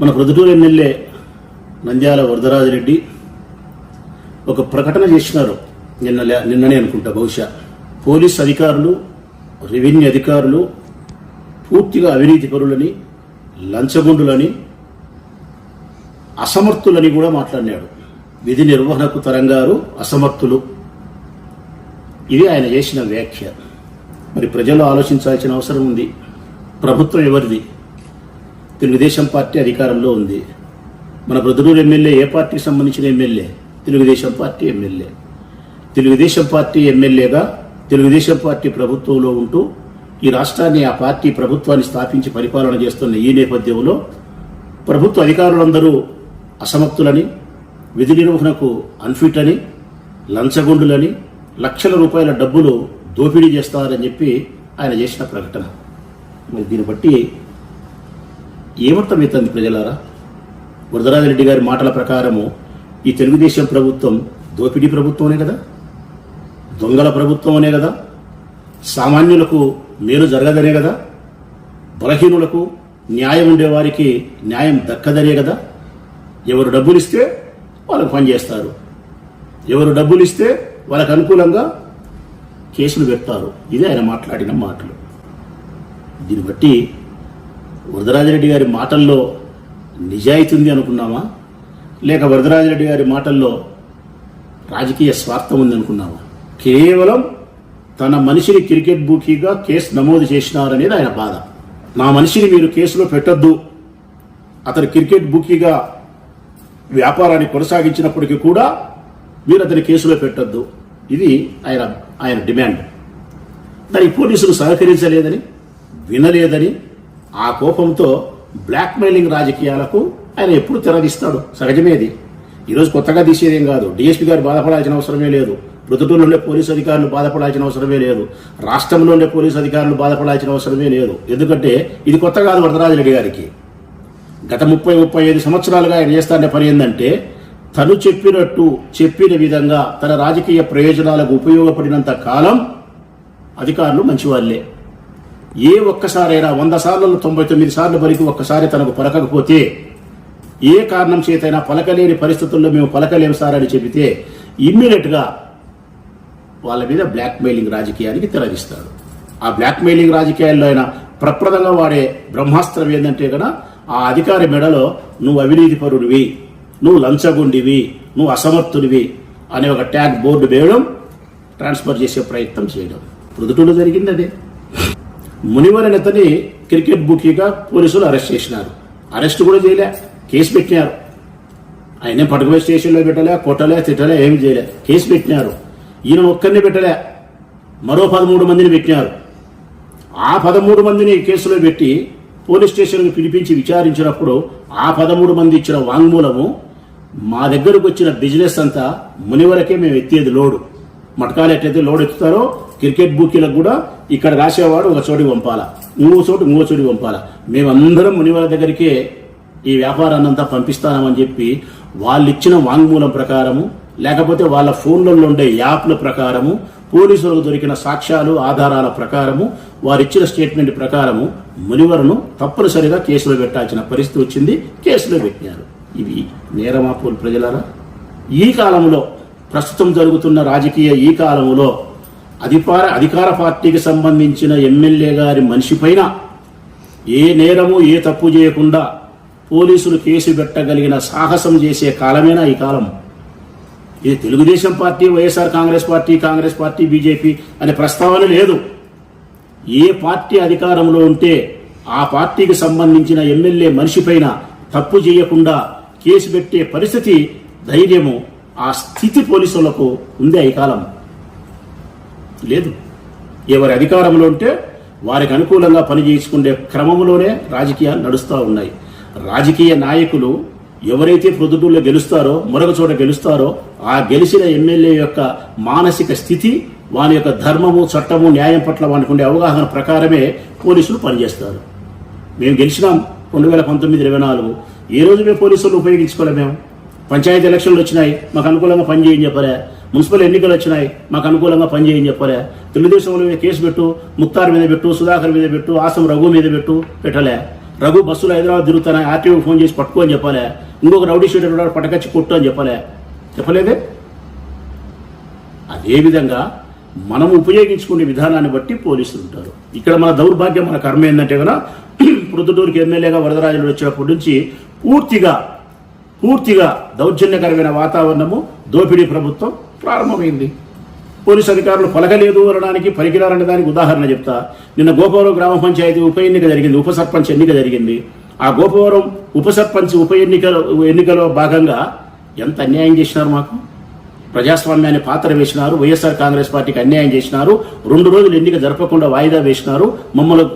మన ప్రొద్దుటూరు ఎమ్మెల్యే నంద్యాల వరదరాజరెడ్డి ఒక ప్రకటన చేసినారు నిన్న లే- నిన్ననే అనుకుంటా బహుశా. పోలీస్ అధికారులు రెవెన్యూ అధికారులు పూర్తిగా అవినీతి పరులని లంచగొండులని అసమర్థులని కూడా మాట్లాడినాడు. విధి నిర్వహణకు తరంగారు అసమర్థులు. ఇది ఆయన చేసిన వ్యాఖ్య. మరి ప్రజలు ఆలోచించాల్సిన అవసరం ఉంది. ప్రభుత్వం ఎవరిది? తెలుగుదేశం పార్టీ అధికారంలో ఉంది. మన ప్రొద్దుటూరు ఎమ్మెల్యే ఏ పార్టీకి సంబంధించిన MLA? Telugu Desam party MLA. Telugu Desam party ఎమ్మెల్యేగా తెలుగుదేశం పార్టీ ప్రభుత్వంలో ఉంటూ ఈ రాష్ట్రాన్ని ఆ పార్టీ ప్రభుత్వాన్ని స్థాపించి పరిపాలన చేస్తున్న ఈ నేపథ్యంలో ప్రభుత్వ అధికారులందరూ అసమర్థులని విధి నిర్వహణకు అన్ఫిట్ అని లంచగొండులని లక్షల రూపాయల డబ్బులు దోపిడీ చేస్తారని చెప్పి ఆయన చేసిన ప్రకటన. మరి దీన్ని బట్టి ఏమర్థమవుతుంది ప్రజలారా? వరదరాజరెడ్డి గారి మాటల ప్రకారము ఈ తెలుగుదేశం ప్రభుత్వం దోపిడీ ప్రభుత్వమే కదా? దొంగల ప్రభుత్వమనే కదా? సామాన్యులకు మేలు జరగదనే కదా? బలహీనులకు న్యాయం ఉండేవారికి న్యాయం దక్కదనే కదా? ఎవరు డబ్బులు ఇస్తే వాళ్ళకు పనిచేస్తారు ఎవరు డబ్బులు ఇస్తే వాళ్ళకు అనుకూలంగా కేసులు పెడతారు ఇది ఆయన మాట్లాడిన మాటలు. దీన్ని బట్టి వరదరాజరెడ్డి గారి మాటల్లో నిజాయితీ ఉంది అనుకున్నామా లేక వరదరాజరెడ్డి గారి మాటల్లో రాజకీయ స్వార్థం ఉంది అనుకున్నామా కేవలం తన మనిషిని క్రికెట్ బూకీగా కేసు నమోదు చేసినారనేది ఆయన బాధ. నా మనిషిని మీరు కేసులో పెట్టొద్దు. అతను క్రికెట్ బుకీగా వ్యాపారాన్ని కొనసాగించినప్పటికీ కూడా మీరు అతని కేసులో పెట్టొద్దు. ఇది ఆయన ఆయన డిమాండ్. దానికి పోలీసులు సహకరించలేదని వినలేదని ఆ కోపంతో బ్లాక్మెయిలింగ్ రాజకీయాలకు ఆయన ఎప్పుడు తెరదీస్తాడు. సహజమేది. ఈరోజు కొత్తగా తీసేదేం కాదు. డిఎస్పీ గారు బాధపడాల్సిన అవసరమే లేదు. ప్రొద్దుటూరులోనే ఉండే పోలీసు అధికారులు బాధపడాల్సిన అవసరమే లేదు. రాష్ట్రంలో ఉండే పోలీసు అధికారులు బాధపడాల్సిన అవసరమే లేదు. ఎందుకంటే ఇది కొత్త కాదు వరదరాజరెడ్డి గారికి. గత ముప్పై ముప్పై ఐదు సంవత్సరాలుగా ఆయన చేస్తానే పని ఏంటంటే తను చెప్పినట్టు చెప్పిన విధంగా తన రాజకీయ ప్రయోజనాలకు ఉపయోగపడినంత కాలం అధికారులు మంచివాళ్ళే. ఏ ఒక్కసారైనా వంద సార్లలో తొంభై తొమ్మిది సార్లు వరకు ఒక్కసారి తనకు పలకకపోతే ఏ కారణం చేతైనా పలకలేని పరిస్థితుల్లో మేము పలకలేము సార్ అని చెబితే ఇమ్మీడియట్గా వాళ్ళ మీద బ్లాక్మెయిలింగ్ రాజకీయానికి తెరదిస్తాడు ఆ బ్లాక్మెయిలింగ్ రాజకీయాల్లో అయినా ప్రప్రదంగా వాడే బ్రహ్మాస్త్రం ఏంటంటే కదా ఆ అధికారి మెడలో నువ్వు అవినీతి పరుడివి నువ్వు లంచగుండివి నువ్వు అసమర్థుడివి అనే ఒక ట్యాగ్ బోర్డు వేయడం ట్రాన్స్ఫర్ చేసే ప్రయత్నం చేయడం. ప్రొదుటూరు జరిగింది అదే. మునివర్ అతని క్రికెట్ బుకీగా పోలీసులు అరెస్ట్ చేసినారు. అరెస్ట్ కూడా చేయలే కేసు పెట్టినారు. ఆయన పట్టుకుపోయి స్టేషన్లో పెట్టలే కొట్టలే తిట్టలే ఏమి చేయలే కేసు పెట్టినారు. ఈయన ఒక్కరిని పెట్టలే మరో పదమూడు మందిని పెట్టినారు. ఆ పదమూడు మందిని కేసులో పెట్టి పోలీస్ స్టేషన్కి పిలిపించి విచారించినప్పుడు ఆ పదమూడు మంది ఇచ్చిన వాంగ్మూలము మా దగ్గరకు వచ్చిన బిజినెస్ అంతా మునివరకే మేము ఎత్తేది లోడు. మటకాలు ఎట్లయితే లోడ్ ఎత్తుతారో క్రికెట్ బుకీలకు కూడా ఇక్కడ రాసేవాడు ఒక చోటికి పంపాలా? ఇంకో చోటు ఇంకో చోటికి పంపాలా? మేమందరం మునివాల దగ్గరికే ఈ వ్యాపారాన్నంతా పంపిస్తామని చెప్పి వాళ్ళు ఇచ్చిన వాంగ్మూలం ప్రకారము లేకపోతే వాళ్ళ ఫోన్లలో ఉండే యాప్ల ప్రకారము పోలీసులకు దొరికిన సాక్ష్యాలు ఆధారాల ప్రకారము వారిచ్చిన స్టేట్మెంట్ ప్రకారము మునివరను తప్పనిసరిగా కేసులో పెట్టాల్సిన పరిస్థితి వచ్చింది కేసులో పెట్టినారు. ఇవి నేరమా ప్రజలారా. ఈ కాలంలో ప్రస్తుతం జరుగుతున్న రాజకీయ ఈ కాలంలో అధికార అధికార పార్టీకి సంబంధించిన ఎమ్మెల్యే గారి మనిషి పైన ఏ నేరము ఏ తప్పు చేయకుండా పోలీసులు కేసు పెట్టగలిగిన సాహసం చేసే కాలమేనా ఈ కాలం? ఇది Telugu Desam party YSR Congress party Congress party BJP అనే ప్రస్తావన లేదు. ఏ పార్టీ అధికారంలో ఉంటే ఆ పార్టీకి సంబంధించిన ఎమ్మెల్యే మనిషి పైన తప్పు చేయకుండా కేసు పెట్టే పరిస్థితి ధైర్యము ఆ స్థితి పోలీసులకు ఉంది ఈ కాలం. లేదు. ఎవరి అధికారంలో ఉంటే వారికి అనుకూలంగా పనిచేసుకునే క్రమంలోనే రాజకీయాలు నడుస్తూ ఉన్నాయి. రాజకీయ నాయకులు ఎవరైతే ప్రొద్దుటూళ్ళలో గెలుస్తారో మరొక చోట గెలుస్తారో ఆ గెలిచిన ఎమ్మెల్యే యొక్క మానసిక స్థితి వాని యొక్క ధర్మము చట్టము న్యాయం పట్ల వానికి ఉండే అవగాహన ప్రకారమే పోలీసులు పనిచేస్తారు. మేము గెలిచినాం రెండు వేల పంతొమ్మిది ఇరవై నాలుగు. ఏ రోజు మేము పోలీసులు ఉపయోగించుకోలే మేము? పంచాయతీ ఎలక్షన్లు వచ్చినాయి. మాకు అనుకూలంగా పనిచేయని చెప్పలే. మున్సిపల్ ఎన్నికలు వచ్చినాయి. మాకు అనుకూలంగా పనిచేయని చెప్పలే. తెలుగుదేశం మీద కేసు పెట్టు ముక్తార్ మీద పెట్టు సుధాకర్ మీద పెట్టు ఆసం రఘు మీద పెట్టు పెట్టలే. రఘు బస్సులో హైదరాబాద్ తిరుగుతానని ఆర్టీఓ ఫోన్ చేసి పట్టుకో అని చెప్పాలే. ఇంకొక రౌడీ షీటర్ ఉన్నాడు పటకచ్చి కొట్టు అని చెప్పలే. చెప్పలేదే? అదేవిధంగా మనం ఉపయోగించుకునే విధానాన్ని బట్టి పోలీసులు ఉంటారు. ఇక్కడ మన దౌర్భాగ్యం మన కర్మ ఏంటంటే కదా ప్రొద్దుటూరుకి ఎమ్మెల్యేగా వరదరాజులు వచ్చినప్పటి నుంచి పూర్తిగా పూర్తిగా దౌర్జన్యకరమైన వాతావరణము దోపిడీ ప్రభుత్వం ప్రారంభమైంది. పోలీసు అధికారులు పలకలేదు అనడానికి పలికినారనే దానికి ఉదాహరణ చెప్తా. నిన్న గోపవరం గ్రామ పంచాయతీ ఉప ఎన్నిక జరిగింది ఉప సర్పంచ్ ఎన్నిక జరిగింది. ఆ గోపవరం ఉప సర్పంచ్ ఉప ఎన్నికలో ఎన్నికలో భాగంగా ఎంత అన్యాయం చేసినారు మాకు? ప్రజాస్వామ్యాన్ని పాత్ర వేసినారు వైఎస్ఆర్ కాంగ్రెస్ పార్టీకి అన్యాయం చేసినారు రెండు రోజులు ఎన్నిక జరపకుండా వాయిదా వేసినారు. మమ్మల్ని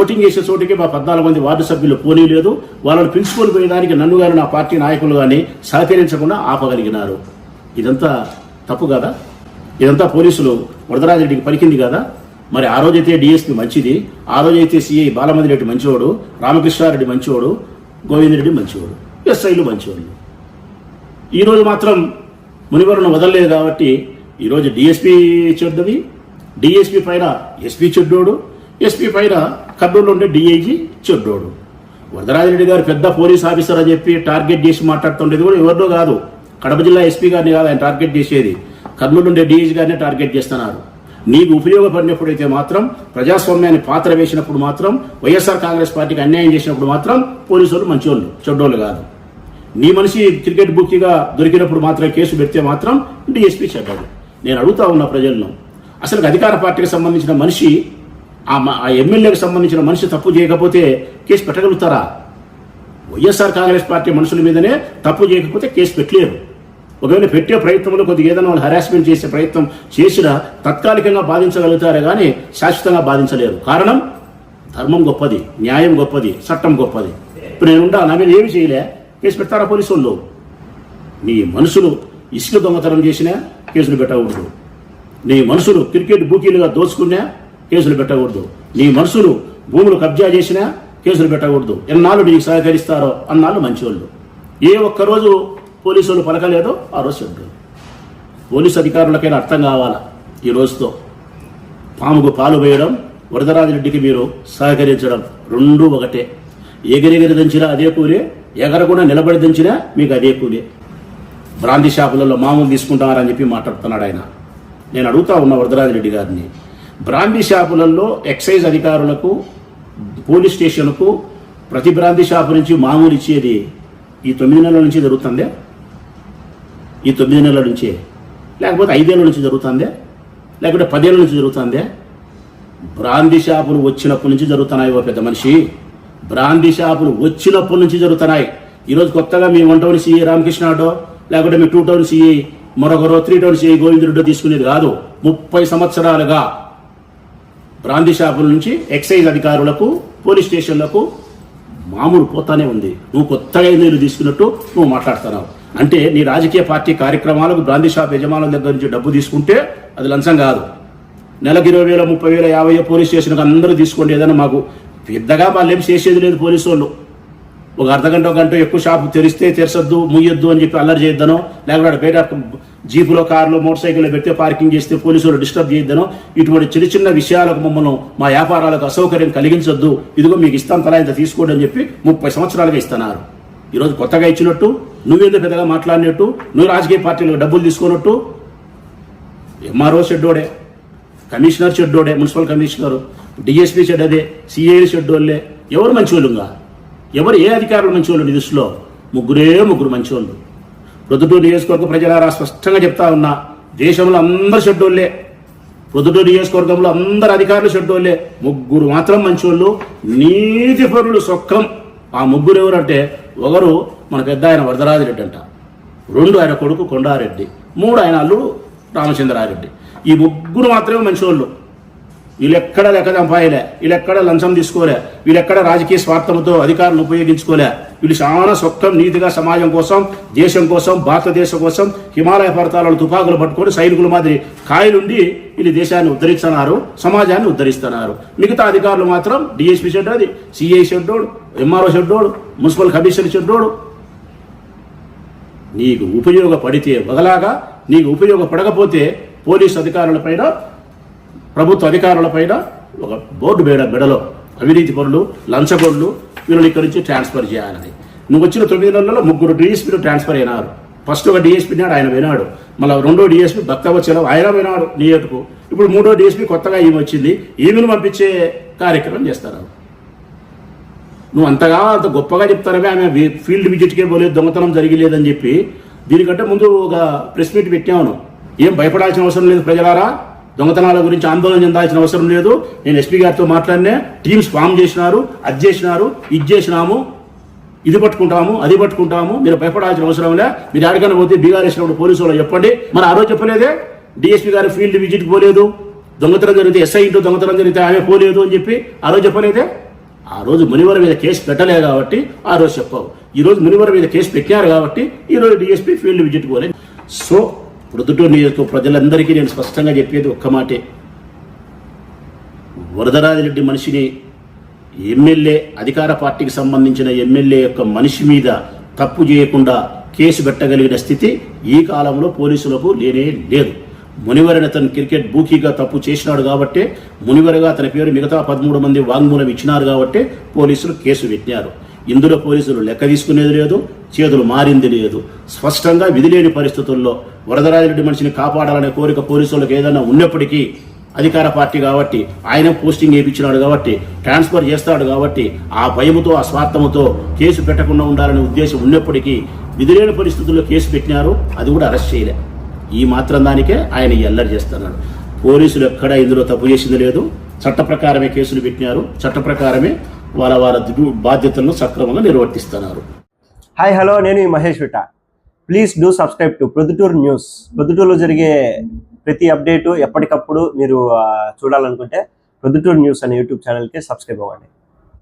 ఓటింగ్ చేసే చోటికి మా పద్నాలుగు మంది వార్డు సభ్యులు పోనీలేదు. వాళ్ళని పిలుచుకొని పోయేదానికి నన్ను గారు నా పార్టీ నాయకులు కానీ సహకరించకుండా ఆపగలిగినారు. ఇదంతా తప్పు కదా? ఇదంతా పోలీసులు వరదరాజరెడ్డికి పలికింది కదా? మరి ఆ రోజైతే డిఎస్పీ మంచిది ఆ రోజైతే సిఐ బాలమదిరెడ్డి మంచివాడు రామకృష్ణారెడ్డి మంచివాడు గోవిందరెడ్డి మంచివాడు ఎస్ఐలు మంచివాళ్ళు. ఈరోజు మాత్రం మునివరును వదలలేదు కాబట్టి ఈరోజు డిఎస్పీ చెడ్డది డిఎస్పీ పైన ఎస్పీ చెడ్డోడు ఎస్పీ పైన కర్నూలు ఉండే డిఐజీ చెడ్డోడు. వరదరాజరెడ్డి గారు పెద్ద పోలీస్ ఆఫీసర్ అని చెప్పి టార్గెట్ చేసి మాట్లాడుతుండేది కూడా ఎవరినో కాదు. కడప జిల్లా ఎస్పీ గారిని కాదు ఆయన టార్గెట్ చేసేది. కర్నూలు ఉండే డిఎస్ గారిని టార్గెట్ చేస్తున్నారు. నీకు ఉపయోగపడినప్పుడైతే మాత్రం ప్రజాస్వామ్యాన్ని పాత్ర వేసినప్పుడు మాత్రం వైఎస్ఆర్ కాంగ్రెస్ పార్టీకి అన్యాయం చేసినప్పుడు మాత్రం పోలీసులు మంచివాళ్ళు చెడ్డోళ్ళు కాదు. నీ మనిషి క్రికెట్ బుక్కిగా దొరికినప్పుడు మాత్రం కేసు పెడితే మాత్రం డిఎస్పీ చెప్పాడు నేను అడుగుతా ఉన్న ప్రజలను అసలు అధికార పార్టీకి సంబంధించిన మనిషి ఆ ఆ ఎమ్మెల్యేకి సంబంధించిన మనిషి తప్పు చేయకపోతే కేసు పెట్టగలుగుతారా? వైఎస్ఆర్ కాంగ్రెస్ పార్టీ మనుషుల మీదనే తప్పు చేయకపోతే కేసు పెట్టలేరు. ఒకవేళ పెట్టే ప్రయత్నంలో కొద్దిగా ఏదైనా వాళ్ళు హరాస్మెంట్ చేసే ప్రయత్నం చేసినా తాత్కాలికంగా బాధించగలుగుతారే కానీ శాశ్వతంగా బాధించలేరు. కారణం ధర్మం గొప్పది న్యాయం గొప్పది చట్టం గొప్పది. ఇప్పుడు నేను ఉంటా నా మీద ఏమి చేయలే కేసు పెడతారా పోలీసు వాళ్ళు? నీ మనుషులు ఇసుక దొంగతనం చేసినా కేసులు పెట్టకూడదు. నీ మనుషులు క్రికెట్ బూకీలుగా దోచుకున్నా కేసులు పెట్టకూడదు. నీ మనుషులు భూములు కబ్జా చేసినా కేసులు పెట్టకూడదు. ఎన్నాళ్ళు నీకు సహకరిస్తారో అన్నాళ్ళు మంచివాళ్ళు. ఏ ఒక్కరోజు పోలీసులు పలకలేదో ఆ రోజు చెడ్డు పోలీసు అధికారులకైనా అర్థం కావాలా ఈ రోజుతో? పాముకు పాలు వేయడం వరదరాజరెడ్డికి మీరు సహకరించడం రెండు ఒకటే. ఎగిరెగిరి దంచినా అదే కూలే ఎగరకుండా నిలబడి దంచినా మీకు అదే కూలే. బ్రాంతి షాపులలో మామూలు తీసుకుంటారని చెప్పి మాట్లాడుతున్నాడు ఆయన. నేను అడుగుతా ఉన్న వరదరాజరెడ్డి గారిని. బ్రాంతి షాపులలో ఎక్సైజ్ అధికారులకు పోలీస్ స్టేషన్కు ప్రతి బ్రాంతి షాపు నుంచి మామూలు ఇచ్చేది ఈ తొమ్మిది నెలల నుంచి జరుగుతుందే? ఈ తొమ్మిది నెలల నుంచి. లేకపోతే ఐదేళ్ళ నుంచి జరుగుతుందే? లేకపోతే పదేళ్ళ నుంచి జరుగుతుందే? బ్రాంది షాపులు వచ్చినప్పటి నుంచి జరుగుతున్నాయి ఓ పెద్ద మనిషి. బ్రాంది షాపులు వచ్చినప్పటి నుంచి జరుగుతున్నాయి. ఈరోజు కొత్తగా మీ one town CE Ramakrishna auto లేకపోతే మీ టూ టౌన్ సిఈ మరొకరో త్రీ టౌన్ సిఈ గోవిందరెడ్డి తీసుకునేది కాదు. ముప్పై సంవత్సరాలుగా బ్రాంది షాపుల నుంచి ఎక్సైజ్ అధికారులకు పోలీస్ స్టేషన్లకు మామూలు పోతానే ఉంది. నువ్వు కొత్తగా నీళ్ళు తీసుకున్నట్టు నువ్వు మాట్లాడుతున్నావు. అంటే నీ రాజకీయ పార్టీ కార్యక్రమాలకు బ్రాందీ షాప్ యజమానుల దగ్గర నుంచి డబ్బు తీసుకుంటే అది లంచం కాదు. నెలకు ఇరవై వేల ముప్పై వేల యాభై పోలీస్ స్టేషన్కి అందరూ తీసుకోండి. ఏదైనా మాకు పెద్దగా వాళ్ళు ఏం చేసేది లేదు పోలీసు వాళ్ళు. ఒక అర్ధ గంట ఒక గంట ఎక్కువ షాపు తెరిస్తే తెరసద్దు ముయ్యొద్దు అని చెప్పి అల్లరి చేద్దాను లేకపోతే బయట జీపులో కార్లో మోటార్ సైకిల్లో పెడితే పార్కింగ్ చేస్తే పోలీసులు డిస్టర్బ్ చేయొద్దనో ఇటువంటి చిన్న చిన్న విషయాలకు మమ్మల్ని మా వ్యాపారాలకు అసౌకర్యం కలిగించొద్దు. ఇదిగో మీకు ఇస్తాను తలా ఇంత తీసుకోండి అని చెప్పి ముప్పై సంవత్సరాలుగా ఇస్తున్నారు. ఈరోజు కొత్తగా ఇచ్చినట్టు నువ్వేదో పెద్దగా మాట్లాడినట్టు? నువ్వు రాజకీయ పార్టీలకు డబ్బులు తీసుకున్నట్టు? ఎంఆర్ఓ షెడ్డోడే కమిషనర్ షెడ్డోడే మున్సిపల్ కమిషనర్ డిఎస్పీ షెడ్డదే సిఐ షెడ్డోళ్ళే. ఎవరు మంచివాళ్ళుగా ఎవరు ఏ అధికారులు మంచివాళ్ళు నీ దృష్టిలో ముగ్గురే ముగ్గురు మంచివాళ్ళు ప్రొద్దుటూరు నియోజకవర్గ ప్రజలారా స్పష్టంగా చెప్తా ఉన్నా దేశంలో అందరు షెడ్డోళ్ళే. ప్రొద్దుటూరు నియోజకవర్గంలో అందరు అధికారులు షెడ్డోళ్ళే. ముగ్గురు మాత్రం మంచివాళ్ళు నీతిపరులు సొక్కం. ఆ ముగ్గురు ఎవరంటే ఒకరు మన పెద్ద ఆయన వరదరాజిరెడ్డి అంట. రెండు ఆయన కొడుకు కొండారెడ్డి మూడు ఆయన అల్లుడు రామచంద్రారెడ్డి. ఈ ముగ్గురు మాత్రమే మంచివాళ్ళు వీళ్ళెక్కడ లెక్క చంపాయలే వీళ్ళెక్కడ లంచం తీసుకోలే వీళ్ళెక్కడ రాజకీయ స్వార్థంతో అధికారులను ఉపయోగించుకోలే. వీళ్ళు చాలా సొక్కం నీతిగా సమాజం కోసం దేశం కోసం భారతదేశం కోసం హిమాలయ పర్వతాలను తుపాకులు పట్టుకొని సైనికుల మాదిరి కాయలుండి వీళ్ళు దేశాన్ని ఉద్ధరిస్తున్నారు సమాజాన్ని ఉద్ధరిస్తున్నారు. మిగతా అధికారులు మాత్రం డిఎస్పీ షెడ్డోది సిఐ షెడ్డోడు ఎంఆర్ఓ షెడ్డోడు మున్సిపల్ కమిషనర్ షెడ్డోడు నీకు ఉపయోగపడితే ఒకలాగా నీకు ఉపయోగపడకపోతే పోలీస్ అధికారులపైన ప్రభుత్వ అధికారులపైన ఒక బోర్డు బేడ బెడలో అవినీతి పనులు లంచగొడ్లు వీళ్ళని ఇక్కడి నుంచి ట్రాన్స్ఫర్ చేయాలని. నువ్వు వచ్చిన తొమ్మిది నెలల్లో ముగ్గురు డిఎస్పీలు ట్రాన్స్ఫర్ అయినారు. ఫస్ట్ ఒక డిఎస్పీ నాడు ఆయన వినాడు మళ్ళీ రెండో డిఎస్పీ భక్తవచ్చలం ఆయన వినాడు నియోజకు ఇప్పుడు మూడో డిఎస్పీ కొత్తగా ఈమె వచ్చింది ఈమెను పంపించే కార్యక్రమం చేస్తారు. నువ్వు అంతగా అంత గొప్పగా చెప్తారమే ఆమె ఫీల్డ్ విజిట్కే పోలేదు దొంగతనం జరిగలేదని చెప్పి దీనికంటే ముందు ఒక ప్రెస్ మీట్ పెట్టాను ఏం భయపడాల్సిన అవసరం లేదు ప్రజలారా? దొంగతనాల గురించి ఆందోళన చెందాల్సిన అవసరం లేదు. నేను ఎస్పీ గారితో మాట్లాడినే టీమ్స్ ఫామ్ చేసినారు అది చేసినారు ఇది చేసినాము ఇది పట్టుకుంటాము అది పట్టుకుంటాము మీరు భయపడాల్సిన అవసరం లే. మీరు ఎక్కడికైనా పోతే బీఆర్ వేసినప్పుడు పోలీసు వాళ్ళు చెప్పండి. మరి ఆ రోజు చెప్పలేదే? డిఎస్పీ గారు ఫీల్డ్ విజిట్ పోలేదు. దొంగతనం జరిగితే ఎస్ఐ ఇంటూ దొంగతనం జరిగితే ఆమె పోలేదు అని చెప్పి ఆ రోజు చెప్పలేదే? ఆ రోజు మునివర మీద కేసు పెట్టలే కాబట్టి ఆ రోజు చెప్పావు. ఈ రోజు మునివర మీద కేసు పెట్టారు కాబట్టి ఈ రోజు డిఎస్పీ ఫీల్డ్ విజిట్ పోలేదు. సో ప్రొద్దుటూరు నియోజక ప్రజలందరికీ నేను స్పష్టంగా చెప్పేది ఒక్క మాటే. వరదరాజిరెడ్డి మనిషిని ఎమ్మెల్యే అధికార పార్టీకి సంబంధించిన ఎమ్మెల్యే యొక్క మనిషి మీద తప్పు చేయకుండా కేసు పెట్టగలిగిన స్థితి ఈ కాలంలో పోలీసులకు లేనే లేదు. మునివరని అతను క్రికెట్ బూకీగా తప్పు చేసినాడు కాబట్టి మునివరగా అతని పేరు మిగతా పదమూడు మంది వాంగ్మూలం ఇచ్చినారు కాబట్టి పోలీసులు కేసు పెట్టినారు. ఇందులో పోలీసులు లెక్క తీసుకునేది లేదు చేతులు మారింది లేదు. స్పష్టంగా విధిలేని పరిస్థితుల్లో వరదరాజిరెడ్డి మనిషిని కాపాడాలనే కోరిక పోలీసులకు ఏదైనా ఉన్నప్పటికీ అధికార పార్టీ కాబట్టి ఆయన పోస్టింగ్ వేయించినాడు కాబట్టి ట్రాన్స్ఫర్ చేస్తాడు కాబట్టి ఆ భయముతో ఆ స్వార్థముతో కేసు పెట్టకుండా ఉండాలనే ఉద్దేశం ఉన్నప్పటికీ విధిలేని పరిస్థితుల్లో కేసు పెట్టినారు అది కూడా అరెస్ట్ చేయలేదు ఈ మాత్రం దానికే ఆయన ఎల్లరి చేస్తున్నాడు. పోలీసులు ఎక్కడ ఇందులో తప్పు చేసింది లేదు. చట్ట ప్రకారమే కేసులు పెట్టినారు. చట్ట ప్రకారమే వాళ్ళ వాళ్ళ బాధ్యతలను సక్రమంగా నిర్వర్తిస్తున్నారు. హాయ్ హలో నేను ఈ Mahesh విట. Please do subscribe to Proddatur news. ప్రొద్దుటూరులో జరిగే ప్రతి అప్డేటు ఎప్పటికప్పుడు మీరు చూడాలనుకుంటే ప్రొద్దుటూరు న్యూస్ అనే యూట్యూబ్ ఛానల్కి సబ్స్క్రైబ్ అవ్వండి.